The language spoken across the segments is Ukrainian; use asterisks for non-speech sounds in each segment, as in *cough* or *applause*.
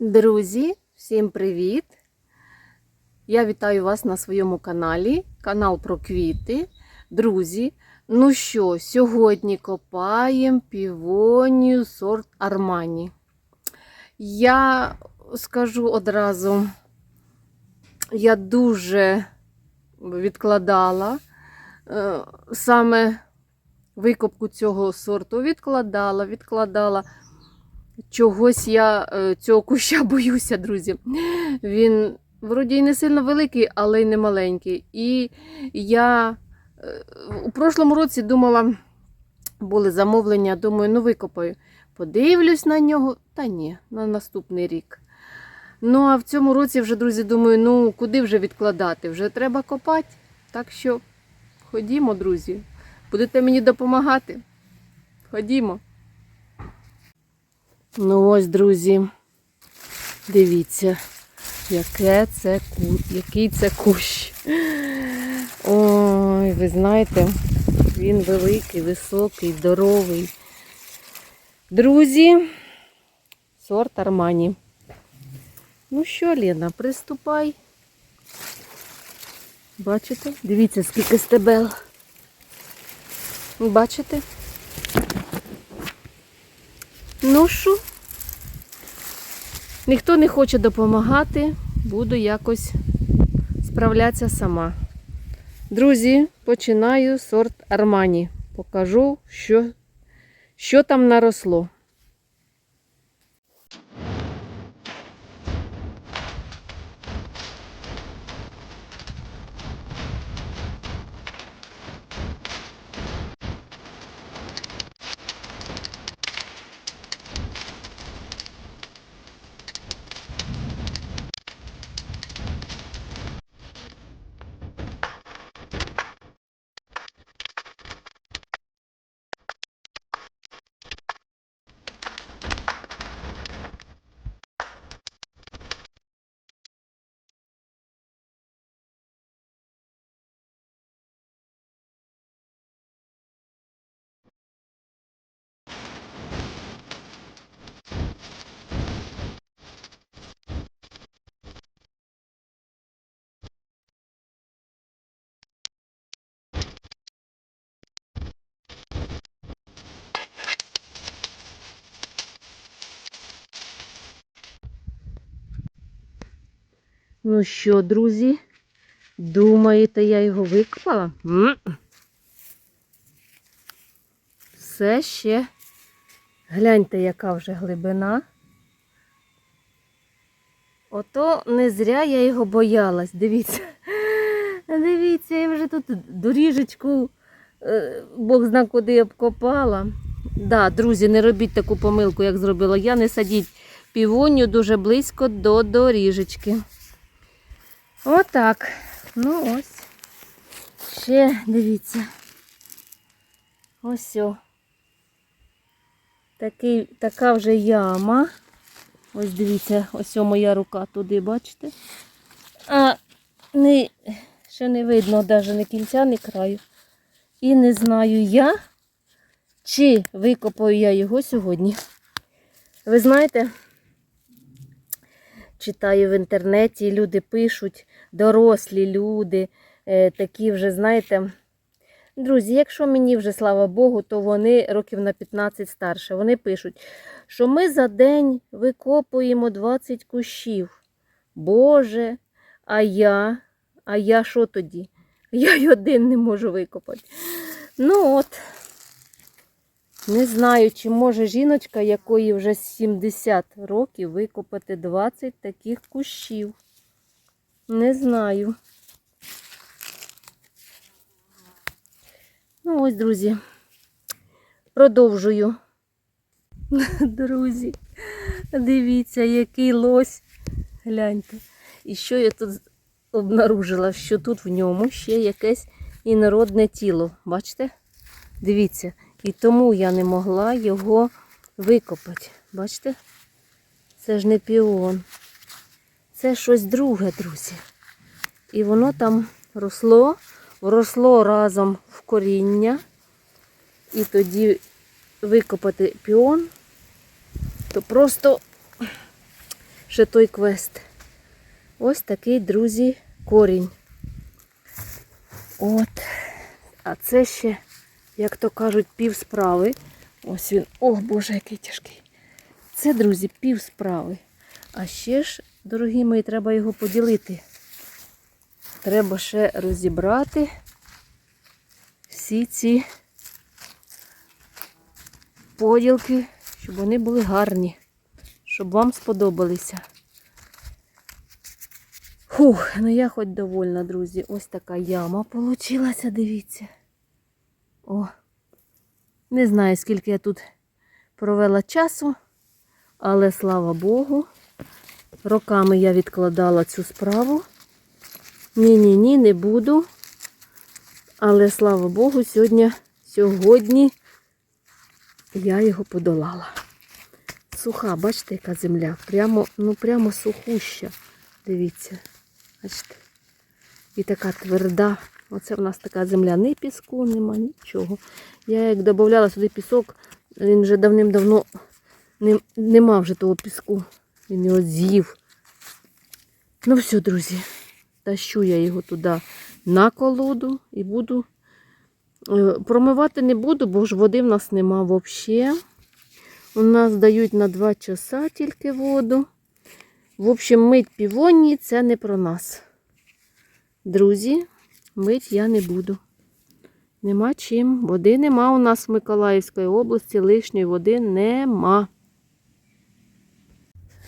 Друзі, всім привіт! Я вітаю вас на своєму каналі, канал про квіти. Друзі, ну що, сьогодні копаємо півонію сорт Армані. Я скажу одразу, я дуже відкладала е, саме викопку цього сорту. Відкладала, відкладала. Чогось я е, цього куща *laughs* боюся, друзі. Він вроді і не сильно великий, але й не маленький. І я е, у прошлому році думала, були замовлення, думаю, ну викопаю. Подивлюсь на нього, та ні, на наступний рік. Ну, а в цьому році вже, друзі, думаю, ну куди вже відкладати? Вже треба копати. Так що ходімо, друзі. Будете мені допомагати? Ходімо. Ну ось, друзі, дивіться, яке це ку... який це кущ. Ой, ви знаєте, він великий, високий, здоровий. Друзі, сорт Армані. Ну що, Лена, приступай. Бачите? Дивіться, скільки стебел. Бачите? Ну що? Ніхто не хоче допомагати, буду якось справлятися сама. Друзі, починаю сорт Армані. Покажу, що, що там наросло. Ну що, друзі, думаєте, я його викопала? Все ще. Гляньте, яка вже глибина. Ото не зря я його боялась. Дивіться. Дивіться, я вже тут доріжечку, е, Бог зна куди обкопала. Да, друзі, не робіть таку помилку, як зробила я. Не садіть півоню дуже близько до доріжечки. Отак. Ну ось. Ще дивіться. Ось о. Такий, така вже яма. Ось дивіться, ось о моя рука туди, бачите? А не, ще не видно навіть ні кінця, ні краю. І не знаю я, чи викопаю я його сьогодні. Ви знаєте, читаю в інтернеті, люди пишуть, дорослі люди, е, такі вже, знаєте, друзі, якщо мені вже, слава Богу, то вони років на 15 старше. Вони пишуть, що ми за день викопуємо 20 кущів. Боже, а я, а я що тоді? Я й один не можу викопати. Ну от, не знаю, чи може жіночка, якої вже 70 років, викопати 20 таких кущів. Не знаю. Ну ось, друзі. Продовжую. *laughs* Друзі, дивіться, який лось. Гляньте. І що я тут обнаружила, що тут в ньому ще якесь інородне тіло. Бачите? Дивіться. І тому я не могла його викопати. Бачите? Це ж не піон. Це щось друге, друзі. І воно там росло, росло разом в коріння. І тоді викопати піон, то просто ще той квест. Ось такий, друзі, корінь. От. А це ще, як то кажуть, пів справи. Ось він. Ох, Боже, який тяжкий. Це, друзі, пів справи. А ще ж, дорогі мої, треба його поділити. Треба ще розібрати всі ці поділки, щоб вони були гарні, щоб вам сподобалися. Фух, ну я хоч довольна, друзі. Ось така яма получилася, дивіться. О, не знаю, скільки я тут провела часу, але слава Богу, роками я відкладала цю справу. Ні-ні, ні, не буду. Але слава Богу, сьогодні, сьогодні я його подолала. Суха, бачите, яка земля? Прямо, ну прямо сухуща. Дивіться. Бачите? І така тверда. Оце в нас така земля. Піску, нема нічого. Я як додавала сюди пісок, він вже давним-давно не, нема вже того піску. Він його з'їв. Ну все, друзі. Тащу я його туди на колоду і буду. е, Промивати не буду, бо ж води в нас нема взагалі. У нас дають на 2 часа тільки воду. В общем, мить півонії це не про нас. Друзі, мить я не буду. Нема чим. Води нема у нас в Миколаївській області, лишньої води нема.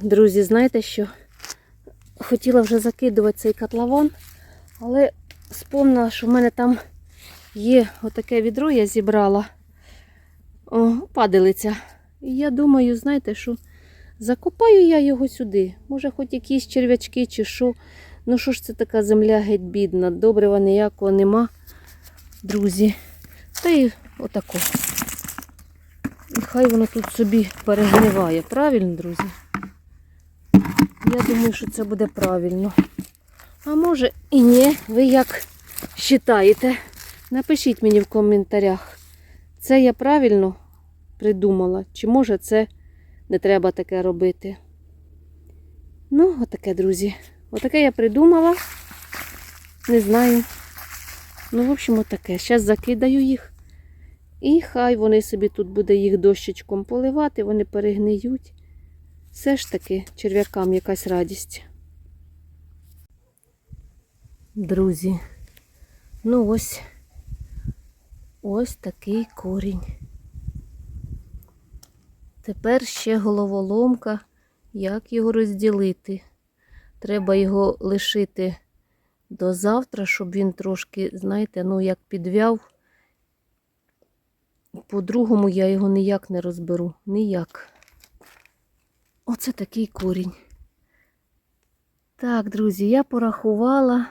Друзі, знаєте що? Хотіла вже закидувати цей котлован, але спомнила, що в мене там є отаке відро, я зібрала. О, падалиця. І я думаю, знаєте, що закопаю я його сюди. Може, хоч якісь черв'ячки чи що. Ну що ж це така земля геть бідна, добрива ніякого нема, друзі. Та й отако. І хай воно тут собі перегниває. Правильно, друзі? Я думаю, що це буде правильно. А може і ні, ви як вважаєте? Напишіть мені в коментарях, це я правильно придумала, чи може це не треба таке робити. Ну, отаке, друзі. Отаке я придумала. Не знаю. Ну, в общем, отаке. Зараз закидаю їх. І хай вони собі тут буде їх дощечком поливати, вони перегниють. Все ж таки черв'якам якась радість. Друзі, ну ось ось такий корінь. Тепер ще головоломка, як його розділити. Треба його лишити до завтра, щоб він трошки, знаєте, ну як підвяв. По-другому я його ніяк не розберу. Ніяк. Оце такий корінь. Так, друзі, я порахувала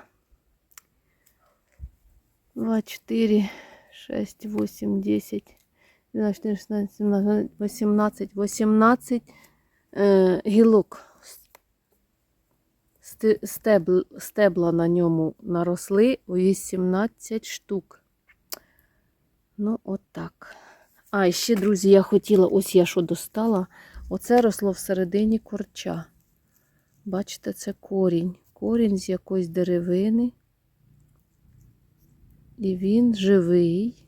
2, 4, 6, 8, 10, 12, 14, 16, 17, 18, 18 е, гілок. Сте- Стебл, стебла на ньому наросли 18 штук. Ну, от. А, ще, друзі, я хотіла, ось я що достала. Оце росло всередині корча. Бачите, це корінь. Корінь з якоїсь деревини. І він живий.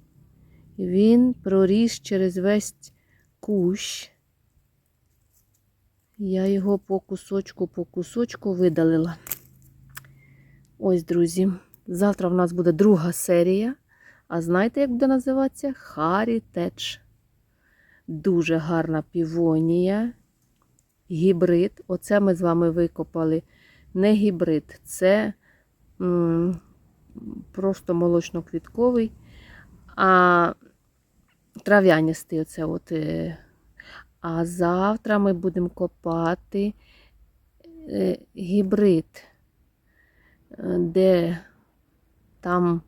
Він проріс через весь кущ. Я його по кусочку, по кусочку видалила. Ось, друзі. Завтра в нас буде друга серія. А знаєте, як буде називатися? Харі Теч. Дуже гарна півонія. Гібрид. Оце ми з вами викопали. Не гібрид, це просто молочно-квітковий, а трав'яністий. Оце от. е. А завтра ми будемо копати е, гібрид, е, де там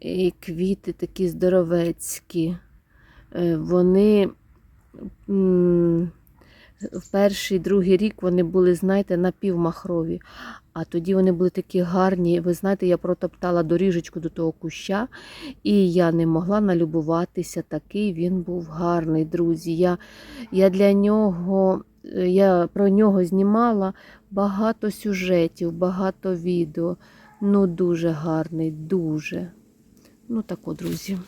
і квіти такі здоровецькі. Е, Вони в перший, другий рік вони були, знаєте, напівмахрові. А тоді вони були такі гарні. Ви знаєте, я протоптала доріжечку до того куща, і я не могла налюбуватися. Такий він був гарний, друзі. Я, я для нього е, я про нього знімала багато сюжетів, багато відео. Ну, дуже гарний, дуже. Ну, так, от, друзі.